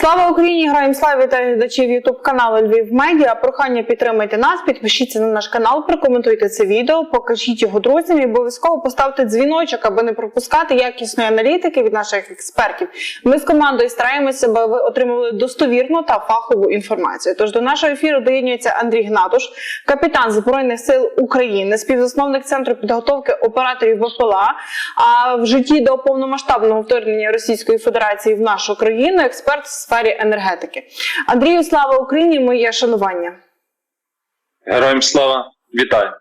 Слава Україні! Граємо славі та глядачів Ютуб каналу Львів Медіа. Прохання підтримайте нас, підпишіться на наш канал, прокоментуйте це відео, покажіть його друзям і обов'язково поставте дзвіночок, аби не пропускати якісної аналітики від наших експертів. Ми з командою стараємося, аби ви отримували достовірну та фахову інформацію. Тож до нашого ефіру доєднується Андрій Гнатуш, капітан Збройних сил України, співзасновник центру підготовки операторів БПЛА. А в житті до повномасштабного вторгнення Російської Федерації в нашу країну експерт в сфері енергетики. Андрію, слава Україні! Моє шанування. Героям слава, вітаю.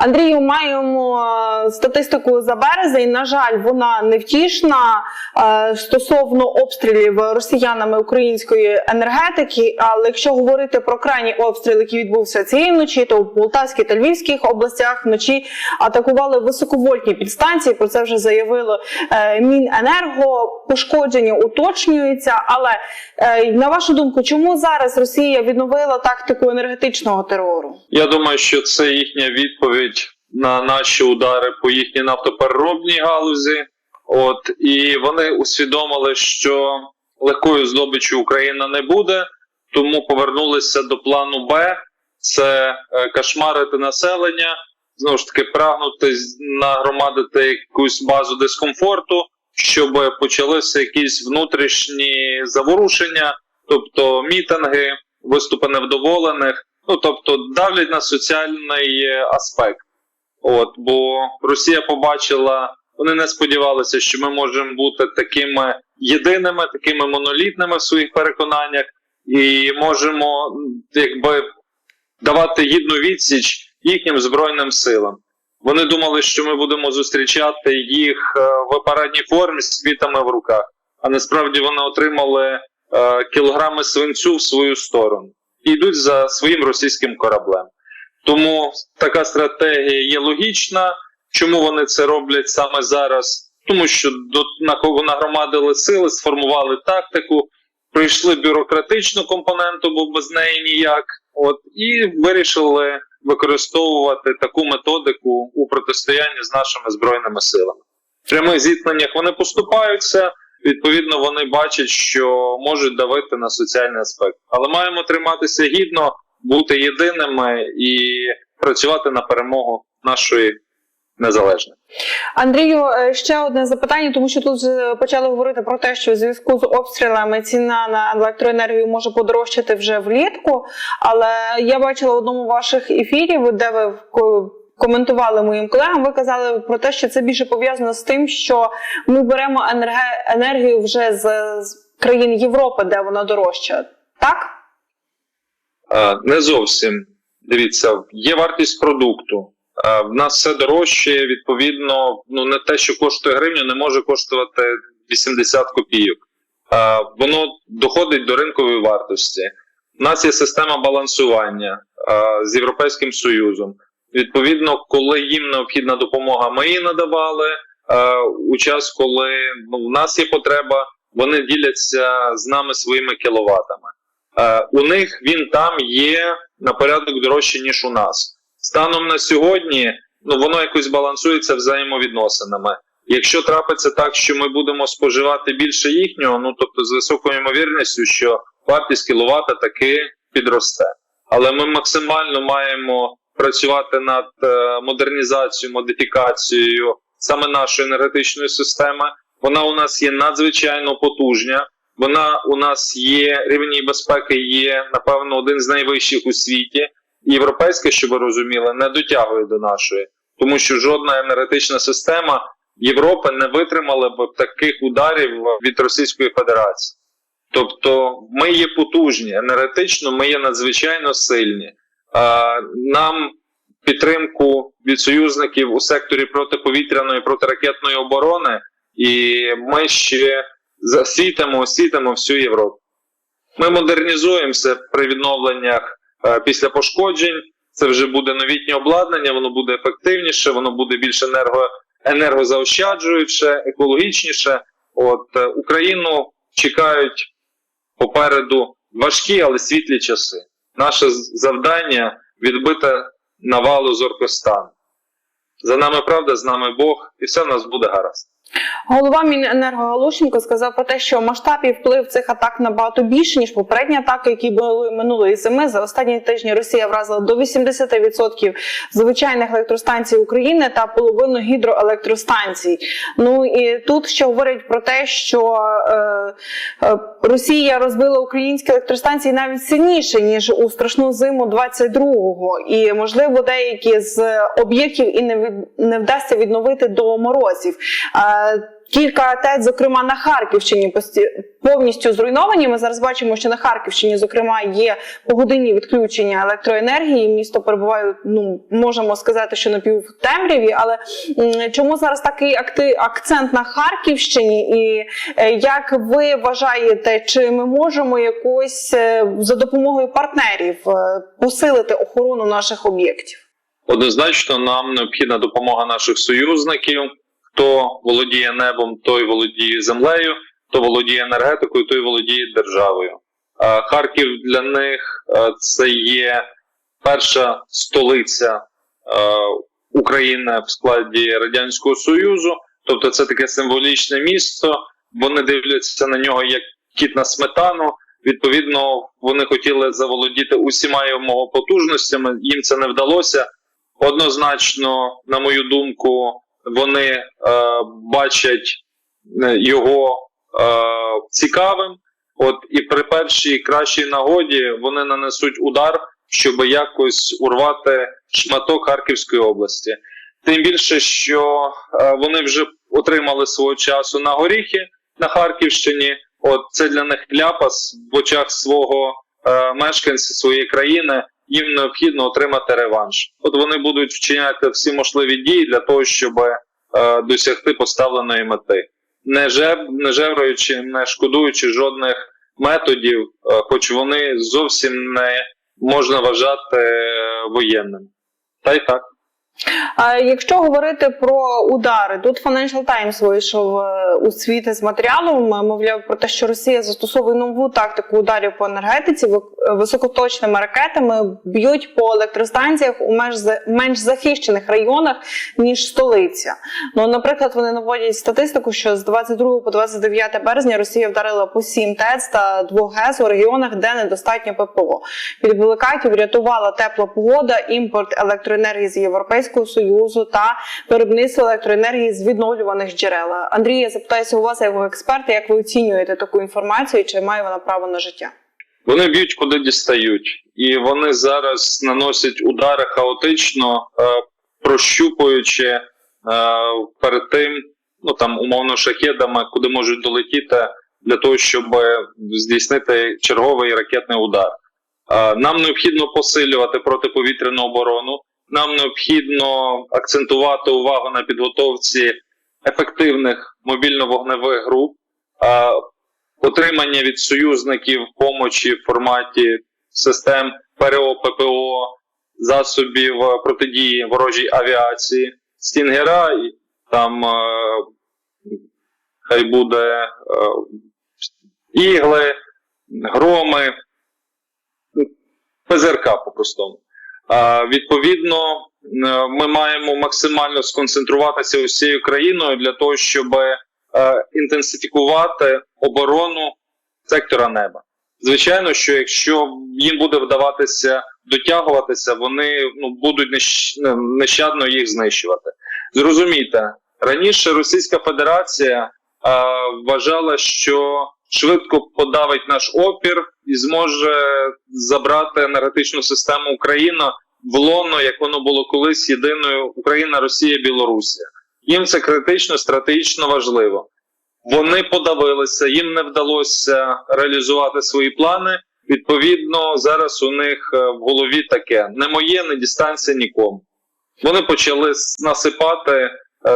Андрію, маємо е, статистику за березень. На жаль, вона невтішна е, стосовно обстрілів росіянами української енергетики. Але якщо говорити про крайній обстріл, який відбувся цієї вночі, то в Полтавській та Львівських областях вночі атакували високовольтні підстанції. Про це вже заявило е, Міненерго. Пошкодження уточнюються. Але на вашу думку, чому зараз Росія відновила тактику енергетичного терору? Я думаю, що це їхня відповідь на наші удари по їхній нафтопереробній галузі. От і вони усвідомили, що легкою здобиччю Україна не буде, тому повернулися до плану Б. Це е, кошмарити населення, знову ж таки, прагнути нагромадити якусь базу дискомфорту, щоб почалися якісь внутрішні заворушення, тобто мітинги, виступи невдоволених. Ну тобто давлять на соціальний е, аспект. От, бо Росія побачила, вони не сподівалися, що ми можемо бути такими єдиними, такими монолітними в своїх переконаннях, і можемо якби давати гідну відсіч їхнім збройним силам. Вони думали, що ми будемо зустрічати їх е, в парадній формі з квітами в руках, а насправді вони отримали е, кілограми свинцю в свою сторону і йдуть за своїм російським кораблем. Тому така стратегія є логічна. Чому вони це роблять саме зараз? Тому що до на кого нагромадили сили, сформували тактику, пройшли бюрократичну компоненту, бо без неї ніяк. От і вирішили використовувати таку методику у протистоянні з нашими збройними силами. В прямих зіткненнях вони поступаються. Відповідно, вони бачать, що можуть давити на соціальний аспект. Але маємо триматися гідно, бути єдиними і працювати на перемогу нашої незалежної. Андрію, е, ще одне запитання, тому що тут почали говорити про те, що в зв'язку з обстрілами ціна на електроенергію може подорожчати вже влітку. Але я бачила в одному ваших ефірів, де ви коментували моїм колегам. Ви казали про те, що це більше пов'язано з тим, що ми беремо енергію вже з, країн Європи, де вона дорожча. Так? Е, Не зовсім. Дивіться, є вартість продукту. Е, В нас все дорожче, відповідно, ну не те, що коштує гривню, не може коштувати 80 копійок. Е, Воно доходить до ринкової вартості. У нас є система балансування з Європейським Союзом. Відповідно, коли їм необхідна допомога, ми її надавали. Е, У час, коли ну, в нас є потреба, вони діляться з нами своїми кіловатами. Е, у них він там є на порядок дорожче, ніж у нас. Станом на сьогодні ну, воно якось балансується взаємовідносинами. Якщо трапиться так, що ми будемо споживати більше їхнього, ну тобто з високою ймовірністю, що вартість кіловата таки підросте. Але ми максимально маємо працювати над е, модернізацією, модифікацією саме нашої енергетичної системи. Вона у нас є надзвичайно потужня. Вона у нас є рівень її безпеки, є напевно один з найвищих у світі. Європейська, щоб ви розуміли, не дотягує до нашої, тому що жодна енергетична система Європи не витримала б таких ударів від Російської Федерації. Тобто, ми є потужні енергетично, ми є надзвичайно сильні. А, нам підтримку від союзників у секторі протиповітряної протиракетної оборони, і ми ще засвітимо, освітимо всю Європу. Ми модернізуємося при відновленнях е, після пошкоджень. Це вже буде новітнє обладнання, воно буде ефективніше, воно буде більш енерго, енергозаощаджуюче, екологічніше. От е, Україну чекають попереду важкі, але світлі часи. Наше завдання відбити навалу зоркостан. За нами правда, з нами Бог, і все в нас буде гаразд. Голова Міненерго Галушенко сказав про те, що масштаб і вплив цих атак набагато більше ніж попередні атаки, які були минулої зими. За останні тижні Росія вразила до 80% звичайних електростанцій України та половину гідроелектростанцій. Ну і тут ще говорять про те, що е, е, Росія розбила українські електростанції навіть сильніше ніж у страшну зиму 22-го. І можливо деякі з об'єктів і не від не вдасться відновити до морозів. Е, Кілька АТЕЦ, зокрема на Харківщині, повністю зруйновані. Ми зараз бачимо, що на Харківщині, зокрема, є погодинні відключення електроенергії. Місто перебуває, ну можемо сказати, що на півтемряві. Але чому зараз такий акцент на Харківщині? І е, як ви вважаєте, чи ми можемо якось е, за допомогою партнерів е, посилити охорону наших об'єктів? Однозначно, нам необхідна допомога наших союзників. Хто володіє небом, той володіє землею, хто володіє енергетикою, той володіє державою. Харків для них е, це є перша столиця е, України в складі Радянського Союзу. Тобто, це таке символічне місто. Вони дивляться на нього як кіт на сметану. Відповідно, вони хотіли заволодіти усіма його потужностями. Їм це не вдалося. Однозначно, на мою думку, вони е, бачать е, його е, цікавим. От і при першій кращій нагоді вони нанесуть удар, щоб якось урвати шматок Харківської області. Тим більше, що вони вже отримали свого часу на горіхи на Харківщині. От це для них ляпас в очах свого мешканця своєї країни. Їм необхідно отримати реванш. От вони будуть вчиняти всі можливі дії для того, щоб е, досягти поставленої мети, не жеб, не жевруючи, не шкодуючи жодних методів, е, хоч вони зовсім не можна вважати е, воєнними. Та й так. Якщо говорити про удари, тут Financial Times вийшов е, у світ з матеріалом, е, мовляв про те, що Росія застосовує нову тактику ударів по енергетиці, вик- високоточними ракетами б'ють по електростанціях у менш за- менш захищених районах ніж столиця. Ну, наприклад, вони наводять статистику, що з 22 по 29 березня Росія вдарила по 7 ТЕЦ та 2 ГЕС у регіонах, де недостатньо ППО. Від блокадів врятувала тепла погода, імпорт електроенергії з Європейського Союзу та виробництво електроенергії з відновлюваних джерел. Андрій, я запитаюся у вас, як у експерта, як ви оцінюєте таку інформацію, чи має вона право на життя? Вони б'ють куди дістають, і вони зараз наносять удари хаотично, е, прощупуючи е, перед тим, ну там умовно шахедами, куди можуть долетіти для того, щоб здійснити черговий ракетний удар. Е, нам необхідно посилювати протиповітряну оборону. Нам необхідно акцентувати увагу на підготовці ефективних мобільно-вогневих груп. Отримання від союзників помочі в форматі систем ПРО, ППО, засобів протидії ворожій авіації, стінгера, і там хай буде ігли, громи, ну, ПЗРК по-простому. Відповідно, е, ми маємо максимально сконцентруватися усією країною для того, щоб е, інтенсифікувати оборону сектора неба. Звичайно, що якщо їм буде вдаватися дотягуватися, вони ну, будуть ну, нещадно їх знищувати. Зрозумійте, раніше Російська Федерація е, вважала, що швидко подавить наш опір і зможе забрати енергетичну систему України в лоно, як воно було колись єдиною Україна, Росія, Білорусія. Їм це критично, стратегічно важливо. Вони подавилися, їм не вдалося реалізувати свої плани. Відповідно, зараз у них е, в голові таке: не моє, не дістанеться нікому. Вони почали насипати е,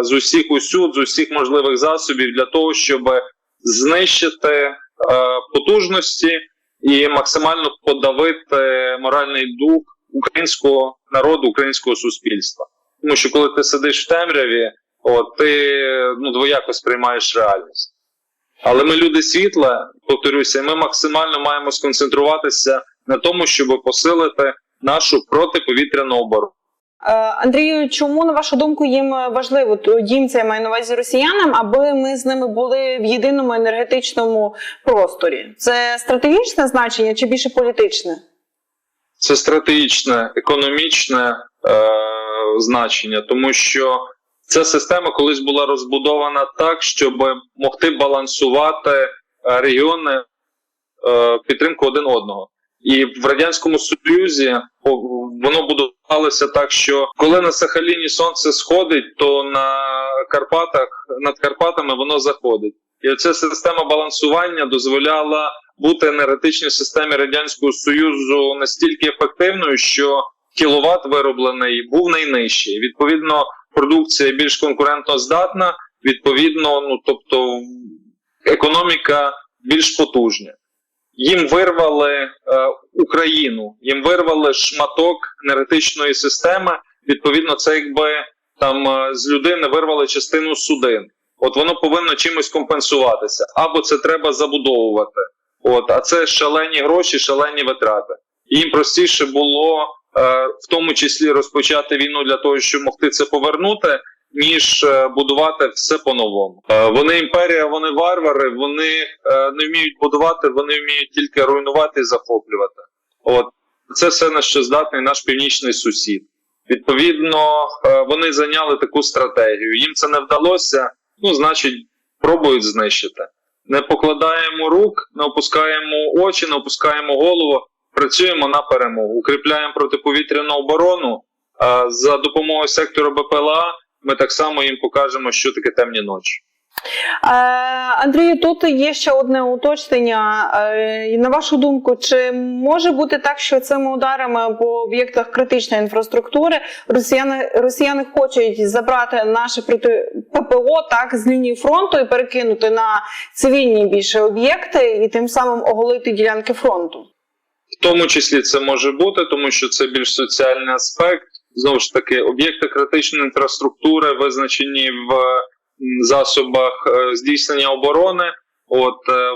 з усіх усюд, з усіх можливих засобів для того, щоб знищити е, потужності і максимально подавити моральний дух українського народу, українського суспільства. Тому що коли ти сидиш в темряві, от, ти ну, двояко сприймаєш реальність. Але ми люди світла, повторюся, і ми максимально маємо сконцентруватися на тому, щоб посилити нашу протиповітряну оборону. Е, Андрію, чому на вашу думку їм важливо їм це я маю на увазі росіянам, аби ми з ними були в єдиному енергетичному просторі? Це стратегічне значення чи більше політичне? Це стратегічне, економічне е, значення, тому що ця система колись була розбудована так, щоб могти балансувати е, регіони е, підтримку один одного. І в радянському союзі воно будувалося так, що коли на Сахаліні сонце сходить, то на Карпатах над Карпатами воно заходить. І оця система балансування дозволяла бути енергетичній системі радянського союзу настільки ефективною, що кіловат вироблений був найнижчий. Відповідно, продукція більш конкурентно здатна. Відповідно, ну тобто економіка більш потужна. Їм вирвали е, Україну, їм вирвали шматок енергетичної системи. Відповідно, це якби там е, з людини вирвали частину судин. От воно повинно чимось компенсуватися, або це треба забудовувати. От, а це шалені гроші, шалені витрати. Їм простіше було е, в тому числі розпочати війну для того, щоб могти це повернути, ніж е, будувати все по-новому. Е, вони імперія, вони варвари, вони е, не вміють будувати, вони вміють тільки руйнувати і захоплювати. От це все на що здатний наш північний сусід. Відповідно, вони зайняли таку стратегію. Їм це не вдалося. Ну, значить, пробують знищити. Не покладаємо рук, не опускаємо очі, не опускаємо голову. Працюємо на перемогу, укріпляємо протиповітряну оборону. За допомогою сектору БПЛА ми так само їм покажемо, що таке темні ночі. Е, Андрію, тут є ще одне уточнення. Е, на вашу думку, чи може бути так, що цими ударами по об'єктах критичної інфраструктури росіяни, росіяни хочуть забрати наше проти ППО так з лінії фронту і перекинути на цивільні більше об'єкти, і тим самим оголити ділянки фронту? В тому числі це може бути, тому що це більш соціальний аспект. Знову ж таки, об'єкти критичної інфраструктури визначені в засобах е, здійснення оборони. От е,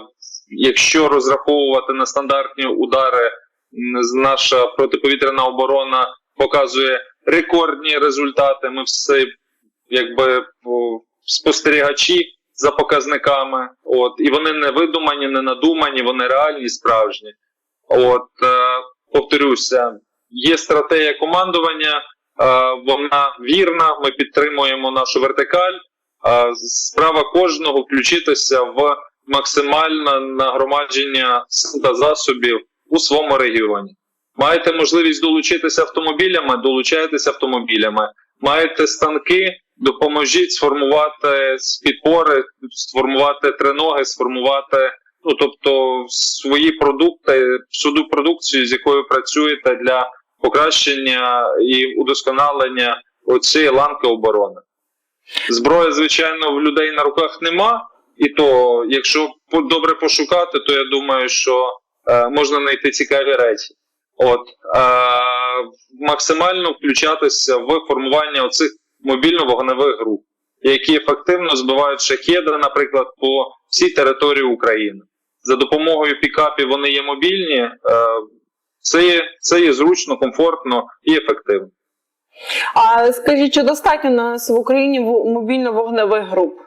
якщо розраховувати на стандартні удари, наша протиповітряна оборона показує рекордні результати. Ми всі якби спостерігачі за показниками. От і вони не видумані, не надумані, вони реальні, справжні. От е, повторюся, є стратегія командування, е, вона вірна. Ми підтримуємо нашу вертикаль. Е, справа кожного включитися в максимальне нагромадження та засобів у своєму регіоні. Маєте можливість долучитися автомобілями, долучайтеся автомобілями. Маєте станки, допоможіть сформувати підпори, сформувати триноги, сформувати ну тобто свої продукти, всю продукцію, з якою працюєте для покращення і удосконалення оцієї ланки оборони. Зброї, звичайно, в людей на руках нема, і то, якщо добре пошукати, то я думаю, що е, можна знайти цікаві речі. От е, максимально включатися в формування оцих мобільно-вогневих груп, які ефективно збивають шахеди, наприклад, по всій території України. За допомогою пікапів вони є мобільні. Е, це є, це є зручно, комфортно і ефективно. А скажіть, чи достатньо нас в Україні мобільно-вогневих груп?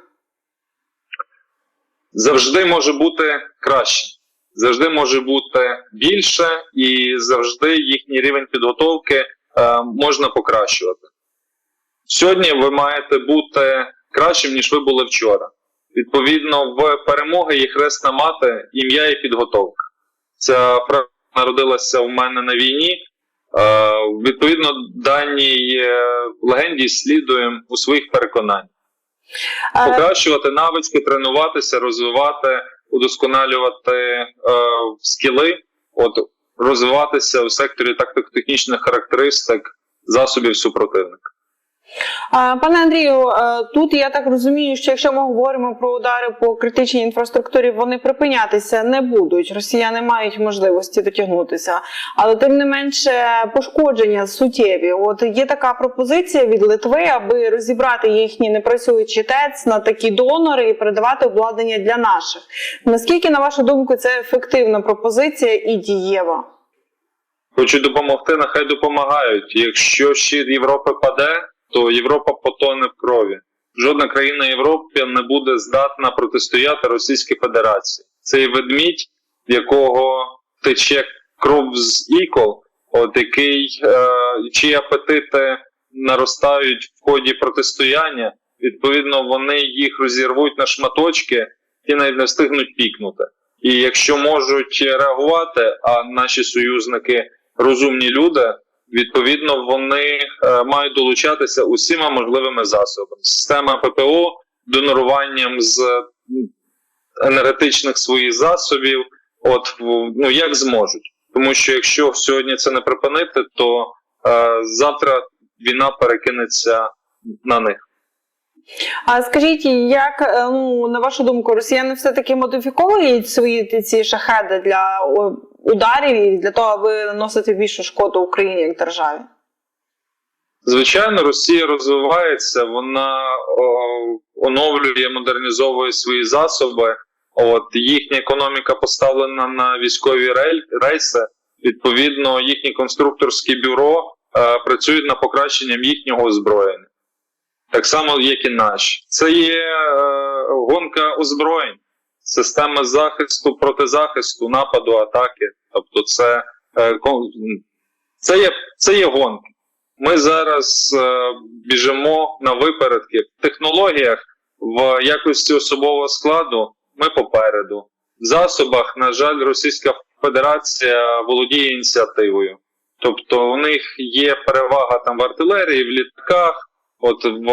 Завжди може бути краще, завжди може бути більше, і завжди їхній рівень підготовки е, можна покращувати. Сьогодні ви маєте бути кращим, ніж ви були вчора. Відповідно, в перемоги є хресна мати, ім'я і підготовка. Ця фраза народилася у мене на війні. Е, відповідно, даній легенді слідуємо у своїх переконаннях. Покращувати навички, тренуватися, розвивати, удосконалювати е, скіли, от розвиватися у секторі тактико-технічних характеристик засобів супротивника. Пане Андрію, е, тут я так розумію, що якщо ми говоримо про удари по критичній інфраструктурі, вони припинятися не будуть. Росіяни мають можливості дотягнутися, але тим не менше пошкодження суттєві. От є така пропозиція від Литви, аби розібрати їхні непрацюючі ТЕЦ на такі донори і передавати обладнання для наших. Наскільки, на вашу думку, це ефективна пропозиція і дієва? Хочуть допомогти, нехай допомагають. Якщо щит Європи паде, то Європа потоне в крові. Жодна країна Європи не буде здатна протистояти Російській Федерації. Цей ведмідь, в якого тече кров з ікол, от який е, чиї апетити наростають в ході протистояння, відповідно, вони їх розірвуть на шматочки і навіть не встигнуть пікнути. І якщо можуть реагувати, а наші союзники розумні люди, відповідно вони е, мають долучатися усіма можливими засобами. Система ППО, доноруванням з енергетичних своїх засобів, от ну як зможуть. Тому що якщо сьогодні це не припинити, то е, завтра війна перекинеться на них. А скажіть, як е, ну на вашу думку, росіяни все-таки модифіковують свої ці шахеди для ударів і для того, аби наносити більшу шкоду Україні як державі? Звичайно, Росія розвивається, вона о, оновлює, модернізовує свої засоби. От їхня економіка поставлена на військові рейси. Відповідно, їхні конструкторські бюро е, працюють на покращенням їхнього озброєння. Так само, як і наші. Це є е, гонка озброєнь, система захисту, протизахисту, нападу, атаки. Тобто, це, е, це, є, це є гонка. Ми зараз е, біжимо на випередки в технологіях, в якості особового складу. Ми попереду. В засобах, на жаль, Російська Федерація володіє ініціативою. Тобто у них є перевага там в артилерії, в літаках, от в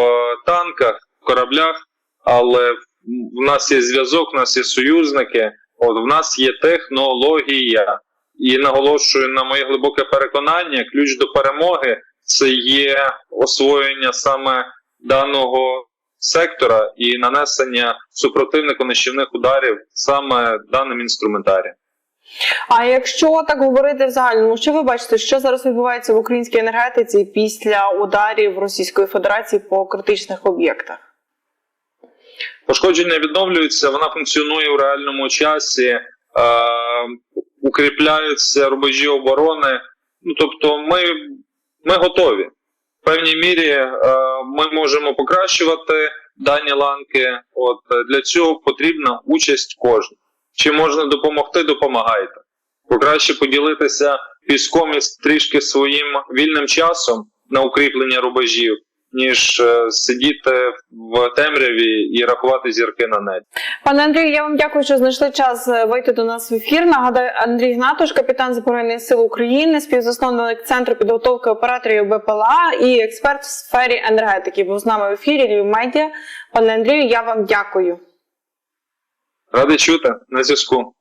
танках, в кораблях, але в в нас є зв'язок, в нас є союзники, от в нас є технологія. І наголошую на моє глибоке переконання, ключ до перемоги це є освоєння саме даного сектора і нанесення супротивнику нищівних ударів саме даним інструментарієм. А якщо так говорити в загальному, що ви бачите, що зараз відбувається в українській енергетиці після ударів Російської Федерації по критичних об'єктах? Пошкодження відновлюються, вона функціонує у реальному часі, е, укріпляються рубежі оборони. Ну тобто, ми, ми готові. В певній мірі е, ми можемо покращувати дані ланки. От е, для цього потрібна участь кожного. Чи можна допомогти, допомагайте. Покраще поділитися піском і трішки своїм вільним часом на укріплення рубежів, ніж е, сидіти в темряві і рахувати зірки на небі. Пане Андрію, я вам дякую, що знайшли час е, вийти до нас в ефір. Нагадаю, Андрій Гнатуш, капітан Збройних сил України, співзасновник центру підготовки операторів БПЛА і експерт в сфері енергетики. Був з нами в ефірі Львів Медіа. Пане Андрію, я вам дякую. Радий чути на зв'язку.